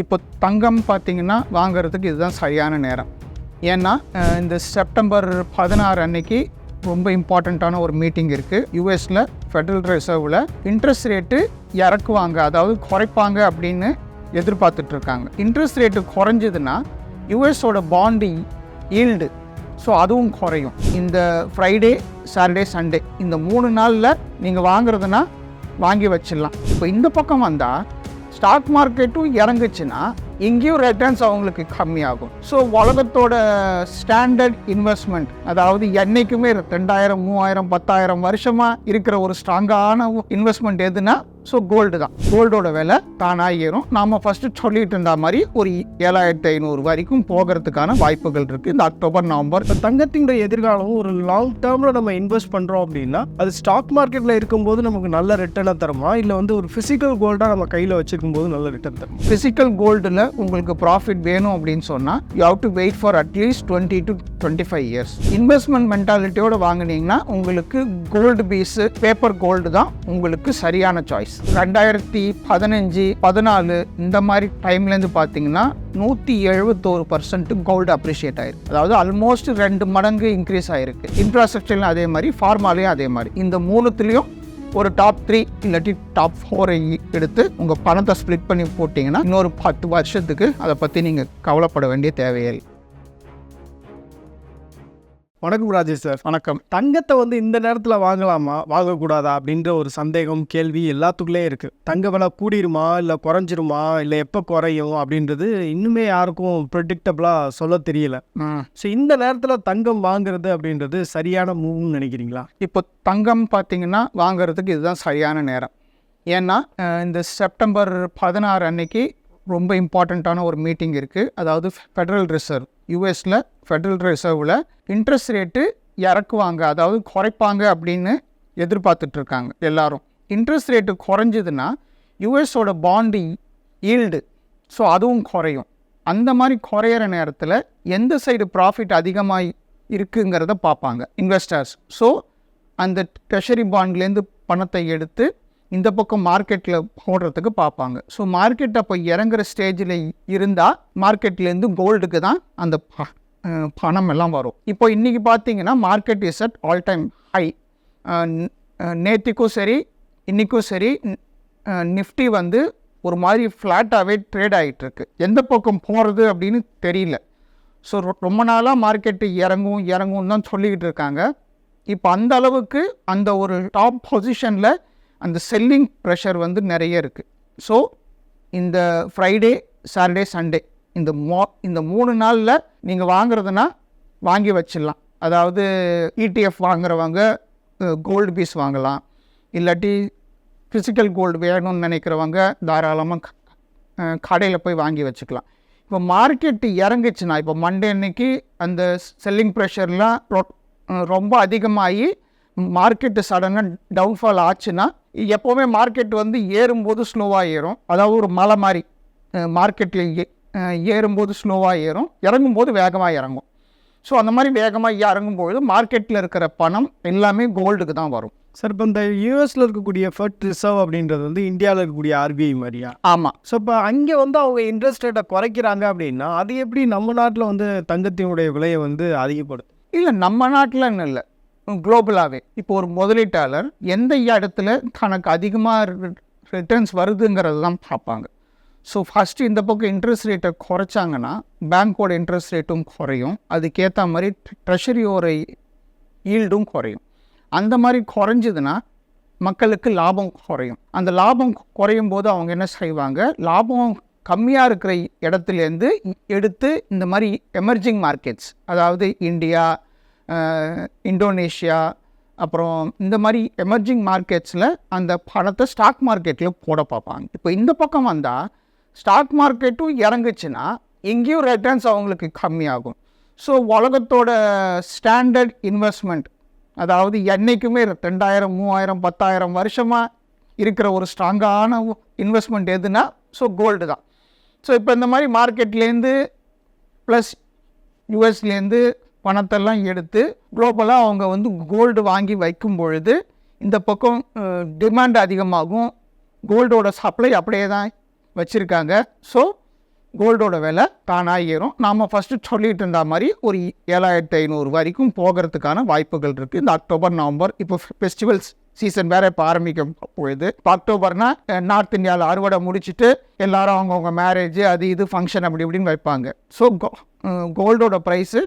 இப்போ தங்கம் பார்த்தீங்கன்னா வாங்குறதுக்கு இதுதான் சரியான நேரம். ஏன்னா இந்த செப்டம்பர் பதினாறு அன்னைக்கு ரொம்ப இம்பார்ட்டண்ட்டான ஒரு மீட்டிங் இருக்குது யூஎஸில் ஃபெடரல் ரிசர்வில் இன்ட்ரெஸ்ட் ரேட்டு இறக்குவாங்க. அதாவது குறைப்பாங்க அப்படின்னு எதிர்பார்த்துட்ருக்காங்க இன்ட்ரெஸ்ட் ரேட்டு குறைஞ்சதுன்னா யூஎஸோட பாண்டு ஈல்டு ஸோ அதுவும் குறையும். இந்த ஃப்ரைடே சாட்டர்டே சண்டே இந்த மூணு நாளில் நீங்கள் வாங்குறதுனா வாங்கி வச்சிடலாம். இப்போ இந்த பக்கம் வந்தால் ஸ்டாக் மார்க்கெட்டும் இறங்குச்சுன்னா இங்கேயும் ரிட்டர்ன்ஸ் அவங்களுக்கு கம்மியாகும். ஸோ உலகத்தோட ஸ்டாண்டர்ட் இன்வெஸ்ட்மெண்ட் அதாவது என்றைக்குமே ரெண்டாயிரம் மூவாயிரம் பத்தாயிரம் வருஷமாக இருக்கிற ஒரு ஸ்ட்ராங்கான இன்வெஸ்ட்மெண்ட் எதுனா ஸோ கோல்டு தான். கோல்டோட விலை தானாக ஏறும். நாம் ஃபஸ்ட்டு சொல்லிட்டு இருந்த மாதிரி ஒரு ஏழாயிரத்தி ஐநூறு வரைக்கும் போகிறதுக்கான வாய்ப்புகள் இருக்குது இந்த அக்டோபர் நவம்பர் தங்கத்தினுடைய எதிர்காலம் ஒரு லாங் டேர்மில் நம்ம இன்வெஸ்ட் பண்ணுறோம் அப்படின்னா அது ஸ்டாக் மார்க்கெட்டில் இருக்கும்போது நமக்கு நல்ல ரிட்டர்னை தருமா? இல்லை வந்து ஒரு ஃபிசிக்கல் கோல்டாக நம்ம கையில் வச்சிருக்கும் போது நல்ல ரிட்டர்ன் தருமா? ஃபிசிக்கல் கோல்டில் உங்களுக்கு ப்ராஃபிட் வேணும் அப்படின்னு சொன்னால் you have to wait for at least twenty to twenty five years investment மென்டாலிட்டியோட வாங்குனீங்கன்னா உங்களுக்கு கோல்டு பீஸு பேப்பர் கோல்டு தான் உங்களுக்கு சரியான சாய்ஸ் ரெண்டாயிரத்தி பதினஞ்சு பதினாலு இந்த மாதிரி டைம்லேருந்து பார்த்தீங்கன்னா நூற்றி எழுபத்தோரு பர்சன்ட் கோல்டு அப்ரிஷியேட் ஆயிருக்கு. அதாவது ஆல்மோஸ்ட் ரெண்டு மடங்கு இன்க்ரீஸ் ஆயிருக்கு. இன்ஃப்ராஸ்ட்ரக்சர்லையும் அதே மாதிரி ஃபார்மாலையும் அதே மாதிரி. இந்த மூணுத்துலேயும் ஒரு டாப் த்ரீ இல்லாட்டி டாப் ஃபோரை எடுத்து உங்கள் பணத்தை ஸ்ப்ளிட் பண்ணி போட்டிங்கன்னா இன்னொரு பத்து வருஷத்துக்கு அதை பற்றி நீங்கள் கவலைப்பட வேண்டிய தேவையில்லை வணக்கம் ராஜேஷ் சார். வணக்கம். தங்கத்தை வந்து இந்த நேரத்தில் வாங்கலாமா? வாங்கக்கூடாதா? அப்படின்ற ஒரு சந்தேகம் கேள்வி எல்லாத்துக்குள்ளே இருக்குது தங்க விலை கூடிருமா? இல்லை குறைஞ்சிருமா? இல்லை எப்போ குறையும்? அப்படின்றது இன்னுமே யாருக்கும் ப்ரெடிக்டபிளாக சொல்ல தெரியல. ஸோ இந்த நேரத்தில் தங்கம் வாங்குறது அப்படின்றது சரியான மூவ்னு நினைக்கிறீங்களா? இப்போ தங்கம் பார்த்தீங்கன்னா வாங்குறதுக்கு இதுதான் சரியான நேரம். ஏன்னா இந்த செப்டம்பர் பதினாறு அன்னைக்கு ரொம்ப இம்பார்ட்டண்ட்டான ஒரு மீட்டிங் இருக்குது அதாவது ஃபெடரல் ரிசர்வ் யூஎஸில் ஃபெடரல் ரிசர்வில் இன்ட்ரெஸ்ட் ரேட்டு இறக்குவாங்க. அதாவது குறைப்பாங்க அப்படின்னு எதிர்பார்த்துட்டு இருக்காங்க எல்லாரும். இன்ட்ரெஸ்ட் ரேட்டு குறைஞ்சதுன்னா யூஎஸோட பாண்டு ஈல்டு ஸோ அதுவும் குறையும். அந்த மாதிரி குறையிற நேரத்தில் எந்த சைடு ப்ராஃபிட் அதிகமாக இருக்குங்கிறத பார்ப்பாங்க இன்வெஸ்டர்ஸ் ஸோ அந்த ட்ரெஷரி பாண்ட்லேருந்து பணத்தை எடுத்து இந்த பக்கம் மார்க்கெட்டில் போடுறதுக்கு பார்ப்பாங்க. ஸோ மார்க்கெட் அப்போ இறங்குற ஸ்டேஜில் இருந்தால் மார்க்கெட்லேருந்து கோல்டுக்கு தான் அந்த ப- பணம் எல்லாம் வரும். இப்போ இன்றைக்கி பார்த்தீங்கன்னா market is at all time high நேற்றுக்கும் சரி இன்றைக்கும் சரி நிஃப்டி வந்து ஒரு மாதிரி ஃப்ளாட்டாகவே ட்ரேட் ஆகிட்டுருக்கு எந்த பக்கம் போகிறது அப்படின்னு தெரியல. ஸோ ரொம்ப நாளாக மார்க்கெட்டு இறங்கும் இறங்கும் தான் சொல்லிக்கிட்டு இருக்காங்க. இப்போ அந்த அளவுக்கு அந்த ஒரு டாப் பொசிஷனில் அந்த செல்லிங் ப்ரெஷர் வந்து நிறைய இருக்குது ஸோ இந்த ஃப்ரைடே சாட்டர்டே சண்டே இந்த மோ இந்த மூணு நாளில் நீங்கள் வாங்குறதுனா வாங்கி வச்சிடலாம். அதாவது இடிஎஃப் வாங்குறவங்க கோல்டு பீஸ் வாங்கலாம். இல்லாட்டி ஃபிசிக்கல் கோல்டு வேணும்னு நினைக்கிறவங்க தாராளமாக கடையில் போய் வாங்கி வச்சுக்கலாம். இப்போ மார்க்கெட்டு இறங்குச்சுன்னா இப்போ மண்டே அன்னைக்கு அந்த செல்லிங் ப்ரெஷர்லாம் ரொ- ரொம்ப அதிகமாகி மார்க்கெட்டு சடனாக டவுன்ஃபால் ஆச்சுன்னா எப்போவுமே மார்க்கெட் வந்து ஏறும்போது ஸ்லோவாக ஏறும். அதாவது ஒரு மலை மாதிரி மார்க்கெட்டில் ஏ ஏறும்போது ஸ்லோவாக ஏறும். இறங்கும்போது வேகமாக இறங்கும். ஸோ அந்த மாதிரி வேகமாக இறங்கும்பொழுது மார்க்கெட்டில் இருக்கிற பணம் எல்லாமே கோல்டுக்கு தான் வரும். சார் இப்போ இந்த யூஎஸில் இருக்கக்கூடிய ஃபெட் ரிசர்வ் அப்படின்றது வந்து இந்தியாவில் இருக்கக்கூடிய ஆர்பிஐ மாதிரியா? ஆமாம் ஸோ இப்போ அங்கே வந்து அவங்க இன்ட்ரெஸ்ட் ரேட்டை குறைக்கிறாங்க அப்படின்னா அது எப்படி நம்ம நாட்டில் வந்து தங்கத்தினுடைய விலையை வந்து அதிகப்படுத்தும்? இல்லை நம்ம நாட்டில்னு இல்லை. குளோபலாகவே இப்போ ஒரு முதலீட்டாளர் எந்த இடத்துல தனக்கு அதிகமாக ரிட்டர்ன்ஸ் வருதுங்கிறது தான் பார்ப்பாங்க. ஸோ ஃபஸ்ட்டு இந்த பக்கம் இன்ட்ரெஸ்ட் ரேட்டை குறைச்சாங்கன்னா பேங்க்கோட இன்ட்ரெஸ்ட் ரேட்டும் குறையும். அதுக்கேற்ற மாதிரி ட்ரெஷரியோட ஈல்டும் குறையும். அந்த மாதிரி குறைஞ்சதுன்னா மக்களுக்கு லாபம் குறையும். அந்த லாபம் குறையும் போது அவங்க என்ன செய்வாங்க? லாபம் கம்மியாக இருக்கிற இடத்துலேருந்து எடுத்து இந்த மாதிரி எமர்ஜிங் மார்க்கெட்ஸ் அதாவது இந்தியா இந்தோனேஷியா அப்புறம் இந்த மாதிரி எமர்ஜிங் மார்க்கெட்ஸில் அந்த பணத்தை ஸ்டாக் மார்க்கெட்டில் போட பார்ப்பாங்க. இப்போ இந்த பக்கம் வந்தால் ஸ்டாக் மார்க்கெட்டும் இறங்குச்சுன்னா எங்கேயும் ரிட்டர்ன்ஸ் அவங்களுக்கு கம்மியாகும். ஸோ உலகத்தோட ஸ்டாண்டர்ட் இன்வெஸ்ட்மெண்ட் அதாவது என்றைக்குமே ரெண்டாயிரம் மூவாயிரம் பத்தாயிரம் வருஷமாக இருக்கிற ஒரு ஸ்ட்ராங்கான இன்வெஸ்ட்மெண்ட் எதுனா ஸோ கோல்டு தான். ஸோ இப்போ இந்த மாதிரி மார்க்கெட்லேருந்து ப்ளஸ் யூஎஸ்லேருந்து பணத்தெல்லாம் எடுத்து குளோபலாக அவங்க வந்து கோல்டு வாங்கி வைக்கும் பொழுது இந்த பக்கம் டிமாண்ட் அதிகமாகும். கோல்டோட சப்ளை அப்படியே தான் வச்சுருக்காங்க. ஸோ கோல்டோட விலை தானாக ஏறும் நாம் ஃபஸ்ட்டு சொல்லிகிட்டு இருந்த மாதிரி ஒரு ஏழாயிரத்தி ஐநூறு வரைக்கும் போகிறதுக்கான வாய்ப்புகள் இருக்குது இந்த அக்டோபர் நவம்பர் இப்போ ஃபெஸ்டிவல்ஸ் சீசன் வேறு இப்போ ஆரம்பிக்க பொழுது இப்போ அக்டோபர்னா நார்த் இந்தியாவில் அறுவடை முடிச்சுட்டு எல்லாரும் அவங்கவுங்க மேரேஜ் அது இது ஃபங்க்ஷன் அப்படி இப்படின்னு வைப்பாங்க. ஸோ கோல்டோட ப்ரைஸு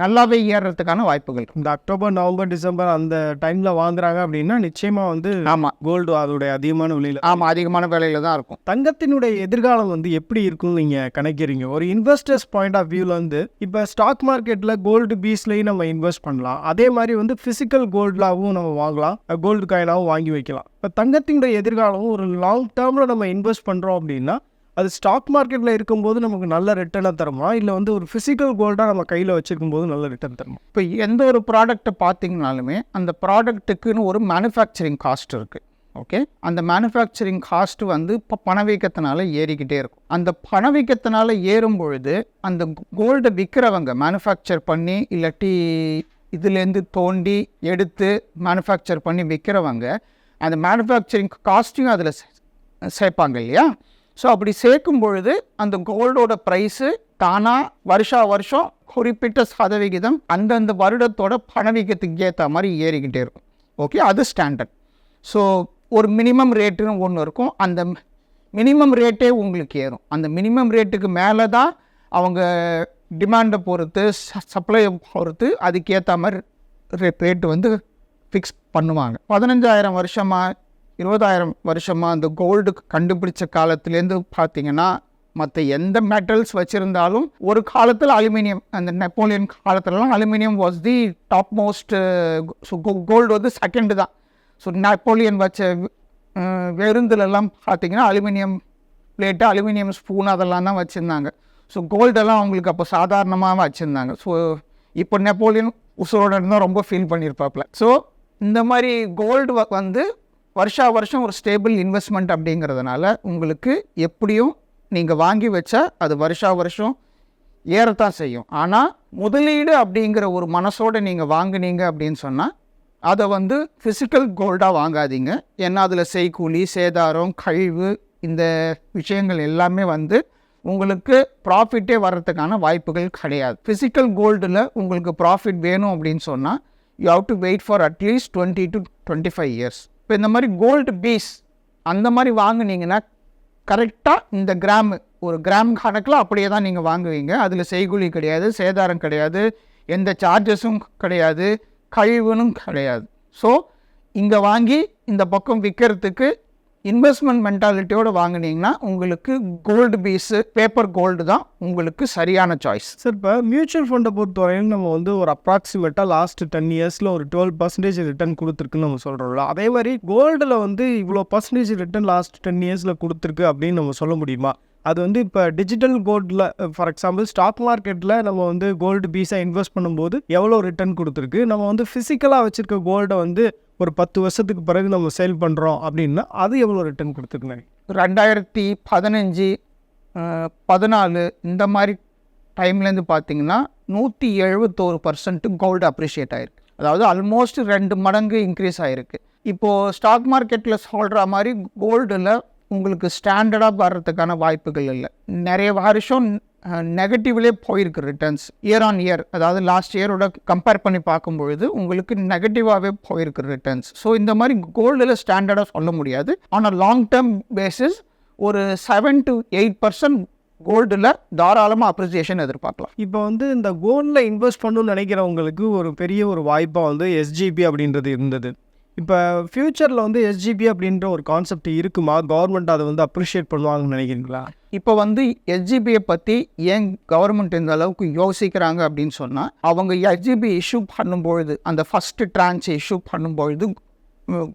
நல்லாவே ஏறுறதுக்கான வாய்ப்புகள் இந்த அக்டோபர் நவம்பர் டிசம்பர் அந்த டைம்ல வாங்குறாங்க அப்படின்னா நிச்சயமா வந்து ஆமாம் கோல்டு அதோடைய அதிகமான விலையில ஆமாம் அதிகமான விலையில தான் இருக்கும். தங்கத்தினுடைய எதிர்காலம் வந்து எப்படி இருக்கும்னு நீங்க கணக்கிறீங்க ஒரு இன்வெஸ்டர்ஸ் பாயிண்ட் ஆஃப் வியூல வந்து இப்போ ஸ்டாக் மார்க்கெட்ல கோல்டு பீஸ்லயும் நம்ம இன்வெஸ்ட் பண்ணலாம். அதே மாதிரி வந்து பிசிக்கல் கோல்டாவும் நம்ம வாங்கலாம். கோல்டு காயினாவும் வாங்கி வைக்கலாம். இப்போ தங்கத்தினுடைய எதிர்காலம் ஒரு லாங் டேர்ம்ல நம்ம இன்வெஸ்ட் பண்றோம் அப்படின்னா அது ஸ்டாக் மார்க்கெட்டில் இருக்கும்போது நமக்கு நல்ல ரிட்டர்னை தருமா? இல்லை வந்து ஒரு ஃபிசிக்கல் கோல்டாக நம்ம கையில் வச்சுருக்கும் போது நல்ல ரிட்டர்ன் தருமா? இப்போ எந்த ஒரு ப்ராடக்ட்டை பார்த்தீங்கனாலுமே அந்த ப்ராடக்ட்டுக்குன்னு ஒரு மேனுஃபேக்சரிங் காஸ்ட் இருக்குது ஓகே அந்த மேனுஃபேக்சரிங் காஸ்ட் வந்து இப்போ பணவீக்கத்தினால ஏறிக்கிட்டே இருக்கும். அந்த பணவீக்கத்தினால ஏறும் பொழுது அந்த கோல்டை விற்கிறவங்க மேனுஃபேக்சர் பண்ணி இல்லாட்டி இதுலேருந்து தோண்டி எடுத்து மேனுஃபேக்சர் பண்ணி விற்கிறவங்க அந்த மேனுஃபேக்சரிங் காஸ்ட்டையும் அதில் சேர்ப்பாங்க இல்லையா? ஸோ அப்படி சேர்க்கும் பொழுது அந்த கோல்டோட ப்ரைஸு தானாக வருஷா வருஷம் குறிப்பிட்ட சதவிகிதம் அந்தந்த வருடத்தோட பணவீக்கத்துக்கு ஏற்ற மாதிரி ஏறிக்கிட்டே இருக்கும். ஓகே அது ஸ்டாண்டர்ட் ஸோ ஒரு மினிமம் ரேட்டுன்னு ஒன்று இருக்கும். அந்த மினிமம் ரேட்டே உங்களுக்கு ஏறும். அந்த மினிமம் ரேட்டுக்கு மேலே தான் அவங்க டிமாண்டை பொறுத்து சப்ளையை பொறுத்து அதுக்கேற்ற மாதிரி ரேட்டு வந்து ஃபிக்ஸ் பண்ணுவாங்க. பதினஞ்சாயிரம் வருஷமாக இருபதாயிரம் வருஷமாக அந்த கோல்டு கண்டுபிடிச்ச காலத்துலேருந்து பார்த்தீங்கன்னா மற்ற எந்த மெட்டல்ஸ் வச்சுருந்தாலும் ஒரு காலத்தில் அலுமினியம் அந்த நெப்போலியன் காலத்துலலாம் aluminium was the top most so gold வந்து செகண்டு தான். ஸோ நெப்போலியன் வச்ச வெருந்துலலாம் பார்த்தீங்கன்னா அலுமினியம் பிளேட்டு அலுமினியம் ஸ்பூன் அதெல்லாம் தான் வச்சுருந்தாங்க. ஸோ கோல்டெல்லாம் அவங்களுக்கு அப்போ சாதாரணமாக வச்சுருந்தாங்க. ஸோ இப்போ நெப்போலியன் உசுரோட இருந்தால் ரொம்ப ஃபீல் பண்ணியிருப்பாப்புல ஸோ இந்த மாதிரி கோல்டு வந்து வருஷா வருஷம் ஒரு ஸ்டேபிள் இன்வெஸ்ட்மெண்ட் அப்படிங்கிறதுனால உங்களுக்கு எப்படியும் நீங்கள் வாங்கி வச்சா அது வருஷா வருஷம் ஏறத்தான் செய்யும். ஆனால் முதலீடு அப்படிங்கிற ஒரு மனசோடு நீங்கள் வாங்குனீங்க அப்படின்னு சொன்னால் அதை வந்து ஃபிசிக்கல் கோல்டாக வாங்காதீங்க. ஏன்னா அதில் செய்கூலி சேதாரம் கழிவு இந்த விஷயங்கள் எல்லாமே வந்து உங்களுக்கு ப்ராஃபிட்டே வர்றதுக்கான வாய்ப்புகள் கிடையாது. ஃபிசிக்கல் கோல்டில் உங்களுக்கு ப்ராஃபிட் வேணும் அப்படின்னு சொன்னால் you have to wait for at least twenty to twenty five years இப்போ இந்த மாதிரி கோல்டு பீஸ் அந்த மாதிரி வாங்குனீங்கன்னா கரெக்டாக இந்த கிராமு ஒரு கிராம் கணக்கில் அப்படியே தான் நீங்கள் வாங்குவீங்க. அதில் செய்கூலி கிடையாது சேதாரம் கிடையாது எந்த சார்ஜஸும் கிடையாது கழிவுனும் கிடையாது. ஸோ இங்கே வாங்கி இந்த பக்கம் விற்கிறதுக்கு இன்வெஸ்ட்மெண்ட் மென்டாலிட்டியோடு வாங்குனீங்கன்னா உங்களுக்கு கோல்டு பீஸு பேப்பர் கோல்டு தான் உங்களுக்கு சரியான சாய்ஸ் சார் இப்போ மியூச்சுவல் ஃபண்டை பொறுத்தவரையும் நம்ம வந்து ஒரு அப்ராக்சிமேட்டாக லாஸ்ட் டென் இயர்ஸில் ஒரு டுவெல் பர்சன்டேஜ் ரிட்டர்ன் கொடுத்துருக்குன்னு நம்ம சொல்கிறோம்ல அதே மாதிரி கோல்டில் வந்து இவ்வளோ பர்சன்டேஜ் ரிட்டர்ன் லாஸ்ட் டென் இயர்ஸில் கொடுத்துருக்கு அப்படின்னு நம்ம சொல்ல முடியுமா? அது வந்து இப்போ டிஜிட்டல் கோல்டில் ஃபார் எக்ஸாம்பிள் ஸ்டாக் மார்க்கெட்டில் நம்ம வந்து கோல்டு பீஸாக இன்வெஸ்ட் பண்ணும்போது எவ்வளோ ரிட்டர்ன் கொடுத்துருக்கு? நம்ம வந்து ஃபிசிக்கலாக வச்சுருக்க கோல்டை வந்து ஒரு பத்து வருஷத்துக்கு பிறகு நம்ம சேல் பண்ணுறோம் அப்படின்னா அது எவ்வளோ ரிட்டர்ன் கொடுத்துருக்குங்க ரெண்டாயிரத்தி பதினஞ்சு பதினாலு இந்த மாதிரி டைம்லேருந்து பார்த்தீங்கன்னா நூற்றி எழுபத்தோரு பர்சன்ட் கோல்டு அப்ரிஷியேட் ஆகிருக்கு அதாவது ஆல்மோஸ்ட் ரெண்டு மடங்கு இன்க்ரீஸ் ஆகிருக்கு இப்போது ஸ்டாக் மார்க்கெட்டில் சொல்கிற மாதிரி கோல்டில் உங்களுக்கு ஸ்டாண்டர்டாக வர்றதுக்கான வாய்ப்புகள் இல்லை. நிறைய வருஷம் நெகட்டிவ்லே போயிருக்கு ரிட்டர்ன்ஸ் இயர் ஆன் இயர் அதாவது லாஸ்ட் இயரோட கம்பேர் பண்ணி பார்க்கும்பொழுது உங்களுக்கு நெகட்டிவாகவே போயிருக்கு ரிட்டர்ன்ஸ் ஸோ இந்த மாதிரி கோல்டில் ஸ்டாண்டர்டாக சொல்ல முடியாது. ஆனால் லாங் டேர்ம் பேசிஸ் ஒரு செவன் டு எயிட் பர்சன்ட் கோல்டில் தாராளமாக அப்ரிசியேஷன் எதிர்பார்க்கலாம். இப்போ வந்து இந்த கோல்டில் இன்வெஸ்ட் பண்ணணும்னு நினைக்கிறவங்களுக்கு ஒரு பெரிய ஒரு வாய்ப்பாக வந்து எஸ்ஜிபி அப்படின்றது இருந்தது. இப்போ ஃப்யூச்சரில் வந்து எஸ்ஜிபி அப்படின்ற ஒரு கான்செப்ட் இருக்குமா? கவர்மெண்ட் அதை வந்து அப்ரிஷியேட் பண்ணுவாங்கன்னு நினைக்கிறீங்களா? இப்போ வந்து எஸ்ஜிபியை பற்றி ஏன் கவர்மெண்ட் இந்த அளவுக்கு யோசிக்கிறாங்க அப்படின்னு சொன்னால் அவங்க எஸ்ஜிபி இஷ்யூ பண்ணும்பொழுது அந்த ஃபஸ்ட்டு ட்ரான்ச் இஷ்யூ பண்ணும்பொழுது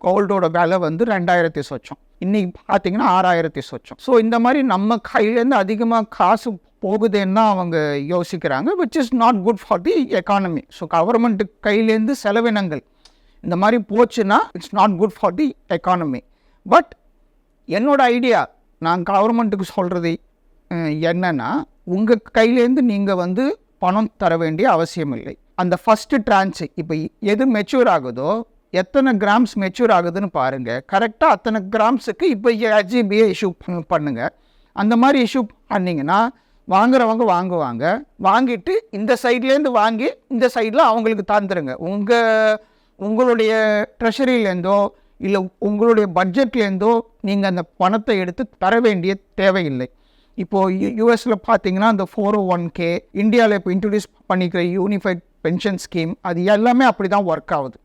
கோல்டோட விலை வந்து ரெண்டாயிரத்தி சொச்சம். இன்றைக்கி பார்த்தீங்கன்னா ஆறாயிரத்தி சொச்சம். ஸோ இந்த மாதிரி நம்ம கையிலேருந்து அதிகமாக காசு போகுதுன்னா அவங்க யோசிக்கிறாங்க which is not good for the economy so government கையிலேருந்து செலவினங்கள் இந்த மாதிரி போச்சுன்னா it's not good for the economy but என்னோட ஐடியா நான் கவர்மெண்ட்டுக்கு சொல்கிறது என்னென்னா உங்கள் கையிலேருந்து நீங்கள் வந்து பணம் தர வேண்டிய அவசியம் இல்லை அந்த ஃபஸ்ட்டு ட்ரான்ச்சு இப்போ எது மெச்சூர் ஆகுதோ எத்தனை கிராம்ஸ் மெச்சூர் ஆகுதுன்னு பாருங்கள் கரெக்டாக அத்தனை கிராம்ஸுக்கு இப்போ ஹெச்ஜிபியை இஷ்யூ பண்ணுங்கள் அந்த மாதிரி இஷ்யூ பண்ணிங்கன்னா வாங்குறவங்க வாங்குவாங்க. வாங்கிட்டு இந்த சைட்லேருந்து வாங்கி இந்த சைடில் அவங்களுக்கு தந்துருங்க. உங்கள் உங்களுடைய ட்ரெஷரியிலேருந்தோ இல்லை உங்களுடைய பட்ஜெட்லேருந்தோ நீங்கள் அந்த பணத்தை எடுத்து தர வேண்டிய தேவையில்லை. இப்போது யூஎஸில் பார்த்தீங்கன்னா அந்த ஃபோர் ஓ oh ஒன் கே இந்தியாவில் இப்போ இன்ட்ரடியூஸ் பண்ணிக்கிற யூனிஃபைட் பென்ஷன் ஸ்கீம் அது எல்லாமே அப்படி தான் ஒர்க் ஆகுது.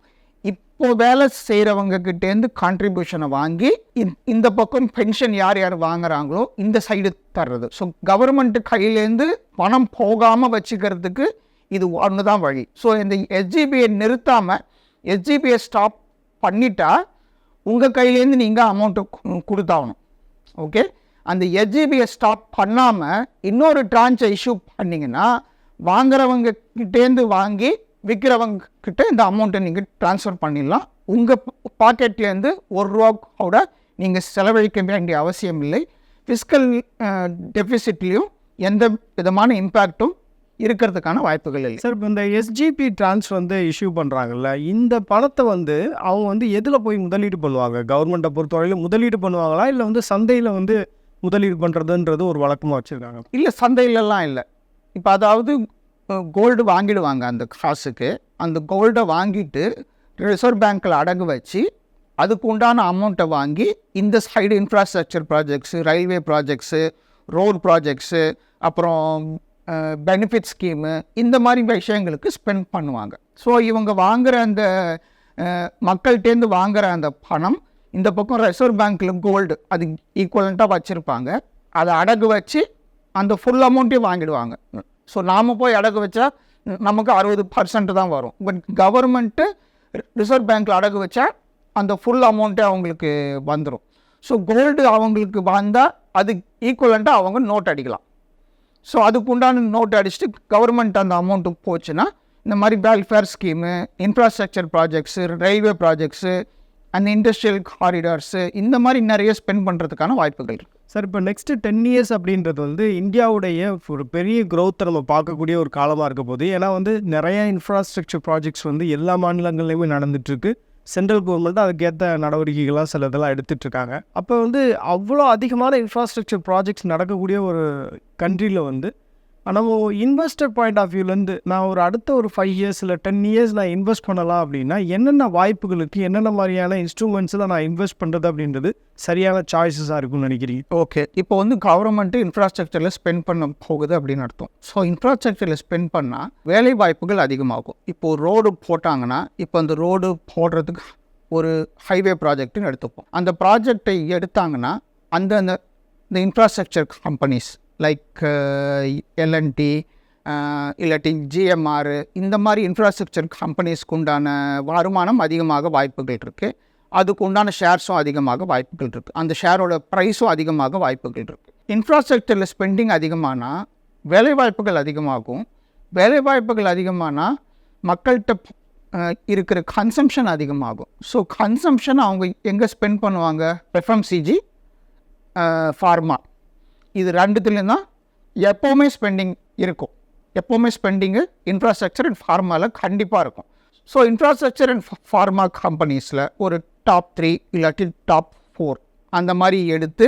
இப்போது வேலை செய்கிறவங்கக்கிட்டேருந்து கான்ட்ரிபியூஷனை வாங்கி இந்த- இந்த பக்கம் பென்ஷன் யார் யார் வாங்குறாங்களோ இந்த சைடு தர்றது. ஸோ கவர்மெண்ட் கையிலேருந்து பணம் போகாமல் வச்சுக்கிறதுக்கு இது ஒன்று தான் வழி. ஸோ இந்த எஸ்ஜிபியை நிறுத்தாமல் எஸ்ஜிபியை ஸ்டாப் பண்ணிட்டா உங்கள் கையிலேருந்து நீங்கள் அமௌண்ட்டு கொடுத்தாகணும். ஓகே அந்த எஸ்ஜிபியை ஸ்டாப் பண்ணாமல் இன்னொரு ட்ரான்ச்சை இஷ்யூ பண்ணிங்கன்னா வாங்குறவங்க கிட்டேருந்து வாங்கி விற்கிறவங்க கிட்ட இந்த அமௌண்ட்டை நீங்கள் ட்ரான்ஸ்ஃபர் பண்ணிடலாம். உங்கள் பாக்கெட்லேருந்து ஒரு ரூபா கூட நீங்கள் செலவழிக்க வேண்டிய அவசியம் இல்லை. ஃபிஸ்கல் டெபிசிட்லேயும் எந்த விதமான இம்பேக்ட்டும் இருக்கிறதுக்கான வாய்ப்புகள் இல்லை. சார் இப்போ இந்த எஸ்ஜிபி ட்ரான்ஸ் வந்து இஷ்யூ பண்ணுறாங்கல்ல இந்த பணத்தை வந்து அவங்க வந்து எதில் போய் முதலீடு பண்ணுவாங்க? கவர்மெண்ட்டை பொறுத்தவரையிலும் முதலீடு பண்ணுவாங்களா? இல்லை வந்து சந்தையில் வந்து முதலீடு பண்ணுறதுன்றது ஒரு வழக்கமாக வச்சுருக்காங்க? இல்லை சந்தையிலலாம் இல்லை. இப்போ அதாவது கோல்டு வாங்கிடுவாங்க அந்த காசுக்கு. அந்த கோல்டை வாங்கிட்டு ரிசர்வ் பேங்க்கில் அடகு வச்சு அதுக்கு உண்டான அமௌண்ட்டை வாங்கி இந்த side infrastructure projects railway projects road projects அப்புறம் பெனிஃபிட் ஸ்கீமு இந்த மாதிரி விஷயங்களுக்கு ஸ்பெண்ட் பண்ணுவாங்க. ஸோ இவங்க வாங்குகிற அந்த மக்கள்கிட்டேருந்து வாங்குகிற அந்த பணம் இந்த பக்கம் ரிசர்வ் பேங்க்கில் கோல்டு அது ஈக்குவலண்ட்டாக வச்சுருப்பாங்க. அதை அடகு வச்சு அந்த ஃபுல் அமௌண்ட்டையும் வாங்கிடுவாங்க. ஸோ நாம் போய் அடகு வச்சா நமக்கு அறுபது பர்சன்ட் தான் வரும். பட் கவர்மெண்ட்டு ரிசர்வ் பேங்க்கில் அடகு வச்சா அந்த ஃபுல் அமௌண்ட்டே அவங்களுக்கு வந்துடும் ஸோ கோல்டு அவங்களுக்கு வந்தால் அது ஈக்குவலண்ட்டாக அவங்க நோட் அடிக்கலாம். ஸோ அதுக்கு உண்டான நோட் அடிச்சுட்டு கவர்மெண்ட் அந்த அமௌண்ட்டு போச்சுன்னா இந்த மாதிரி welfare scheme infrastructure projects railway projects அந்த இண்டஸ்ட்ரியல் காரிடார்ஸு இந்த மாதிரி நிறைய ஸ்பெண்ட் பண்ணுறதுக்கான வாய்ப்புகள் இருக்குது சார் இப்போ நெக்ஸ்ட்டு டென் இயர்ஸ் அப்படின்றது வந்து இந்தியாவுடைய ஒரு பெரிய க்ரோத்தை நம்ம பார்க்கக்கூடிய ஒரு காலமாக இருக்க போது ஏன்னா வந்து நிறைய இன்ஃப்ராஸ்ட்ரக்சர் ப்ராஜெக்ட்ஸ் வந்து எல்லா மாநிலங்கள்லேயுமே நடந்துட்டுருக்கு சென்ட்ரல் கவர்மெண்ட் அதுக்கேற்ற நடவடிக்கைகள்லாம் சில இதெல்லாம் எடுத்துட்டு இருக்காங்க அப்போ வந்து அவ்வளோ அதிகமான இன்ஃப்ராஸ்ட்ரக்சர் ப்ராஜெக்ட்ஸ் நடக்கக்கூடிய ஒரு கண்ட்ரியில் வந்து ஆனால் இன்வெஸ்டர் பாயிண்ட் ஆஃப் வியூலேருந்து நான் ஒரு அடுத்த ஒரு ஃபைவ் இயர்ஸ் இல்லை டென் இயர்ஸ் நான் இன்வெஸ்ட் பண்ணலாம் அப்படின்னா என்னென்ன வாய்ப்புகளுக்கு என்னென்ன மாதிரியான இன்ஸ்ட்ருமெண்ட்ஸில் நான் இன்வெஸ்ட் பண்ணுறது அப்படின்றது சரியான சாய்ஸஸாக இருக்கும்னு நினைக்கிறீங்க? ஓகே இப்போ வந்து கவர்மெண்ட்டு இன்ஃப்ராஸ்ட்ரக்சரில் ஸ்பெண்ட் பண்ண போகுது அப்படின்னு அர்த்தம். ஸோ இன்ஃப்ராஸ்ட்ரக்சரில் ஸ்பெண்ட் பண்ணால் வேலை வாய்ப்புகள் அதிகமாகும். இப்போது ரோடு போட்டாங்கன்னா இப்போ அந்த ரோடு போடுறதுக்கு ஒரு ஹைவே ப்ராஜெக்ட்னு எடுத்துப்போம். அந்த ப்ராஜெக்டை எடுத்தாங்கன்னா அந்த அந்த இந்த infrastructure companies like L&T uh, uh, இல்லாட்டி ஜிஎம்ஆர் இந்த மாதிரி இன்ஃப்ராஸ்ட்ரக்சர் கம்பெனிஸ்க்கு உண்டான வருமானம் அதிகமாக வாய்ப்புகள் இருக்குது அதுக்கு உண்டான ஷேர்ஸும் அதிகமாக வாய்ப்புகள் இருக்குது அந்த ஷேரோட ப்ரைஸும் அதிகமாக வாய்ப்புகள் இருக்குது இன்ஃப்ராஸ்ட்ரக்சரில் ஸ்பெண்டிங் அதிகமானால் வேலைவாய்ப்புகள் அதிகமாகும். வேலைவாய்ப்புகள் அதிகமானால் மக்கள்கிட்ட இருக்கிற கன்சம்ஷன் அதிகமாகும். ஸோ கன்சம்ஷன் அவங்க எங்கே ஸ்பெண்ட் பண்ணுவாங்க? எஃப்எம்சிஜி ஃபார்மா இது ரெண்டுத்துலேயும் தான் எப்போவுமே ஸ்பெண்டிங் இருக்கும். எப்போவுமே ஸ்பெண்டிங்கு இன்ஃப்ராஸ்ட்ரக்சர் அண்ட் ஃபார்மாவில் கண்டிப்பாக இருக்கும். ஸோ இன்ஃப்ராஸ்ட்ரக்சர் அண்ட் ஃபார்மா கம்பெனிஸில் ஒரு டாப் த்ரீ இல்லாட்டி டாப் ஃபோர் அந்த மாதிரி எடுத்து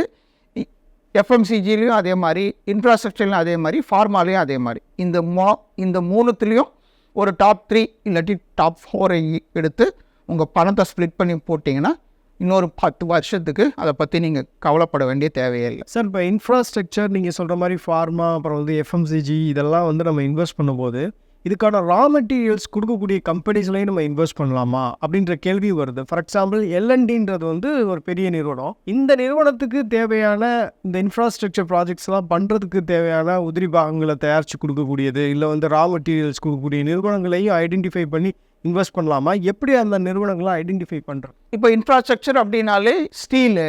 எஃப்எம்சிஜிலையும் அதே மாதிரி இன்ஃப்ராஸ்ட்ரக்சர்லையும் அதே மாதிரி ஃபார்மாலையும் அதே மாதிரி. இந்த மோ இந்த மூணுத்துலேயும் ஒரு டாப் த்ரீ இல்லாட்டி டாப் ஃபோரை எடுத்து உங்கள் பணத்தை ஸ்ப்ளிட் பண்ணி போட்டிங்கன்னா இன்னொரு பத்து வருஷத்துக்கு அதை பற்றி நீங்கள் கவலைப்பட வேண்டிய தேவையே இல்லை. சார் இப்போ இன்ஃப்ராஸ்ட்ரக்சர் நீங்கள் சொல்கிற மாதிரி ஃபார்மா அப்புறம் வந்து எஃப்எம்சிஜி இதெல்லாம் வந்து நம்ம இன்வெஸ்ட் பண்ணும்போது இதுக்கான ரா மெட்டீரியல்ஸ் கொடுக்கக்கூடிய கம்பெனிஸ்லையும் நம்ம இன்வெஸ்ட் பண்ணலாமா? அப்படின்ற கேள்வி வருது. ஃபார் எக்ஸாம்பிள் எல்என்டின்றது வந்து ஒரு பெரிய நிறுவனம். இந்த நிறுவனத்துக்கு தேவையான இந்த இன்ஃப்ராஸ்ட்ரக்சர் ப்ராஜெக்ட்ஸ்லாம் பண்ணுறதுக்கு தேவையான உதிரி பாகங்களை தயாரித்து கொடுக்கக்கூடியது இல்லை வந்து ரா மெட்டீரியல்ஸ் கொடுக்கக்கூடிய நிறுவனங்களையும் ஐடென்டிஃபை பண்ணி இன்வெஸ்ட் பண்ணலாமா? எப்படி அந்த நிறுவனங்களை ஐடென்டிஃபை பண்ணுறது இப்போ இன்ஃப்ராஸ்ட்ரக்சர் அப்படின்னாலே ஸ்டீலு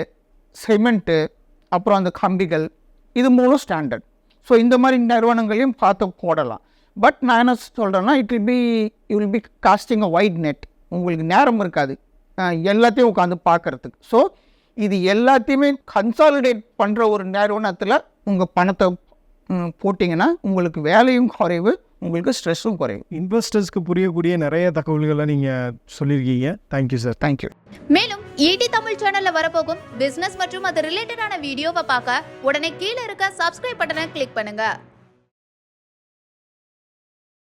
சிமெண்ட்டு அப்புறம் அந்த கம்பிகள் இது மூலம் ஸ்டாண்டர்ட் ஸோ இந்த மாதிரி நிறுவனங்களையும் பார்த்து போடலாம். பட் நான் என்ன சொல்கிறேன்னா it will be you will be casting a wide net உங்களுக்கு நேரம் இருக்காது. எல்லாத்தையும் உட்காந்து பார்க்கறதுக்கு. ஸோ இது எல்லாத்தையுமே கன்சாலிடேட் பண்ணுற ஒரு நிறுவனத்தில் உங்கள் பணத்தை போட்டிங்கன்னா உங்களுக்கு வேலையும் குறைவு உங்களுக்கு ஸ்ட்ரெஸ்ஸும் குறைவு இன்வெஸ்டர்ஸ்க்கு புரியக்கூடிய நிறைய தகவல்களை நீங்கள் சொல்லியிருக்கீங்க. Thank you sir thank you மேலும் ஈடி தமிழ் சேனல்ல வரப்போகும் பிசினஸ் மற்றும் அது ரிலேட்டடான வீடியோவை பார்க்க உடனே கீழே இருக்க சப்ஸ்கிரைப் பட்டனை கிளிக் பண்ணுங்க.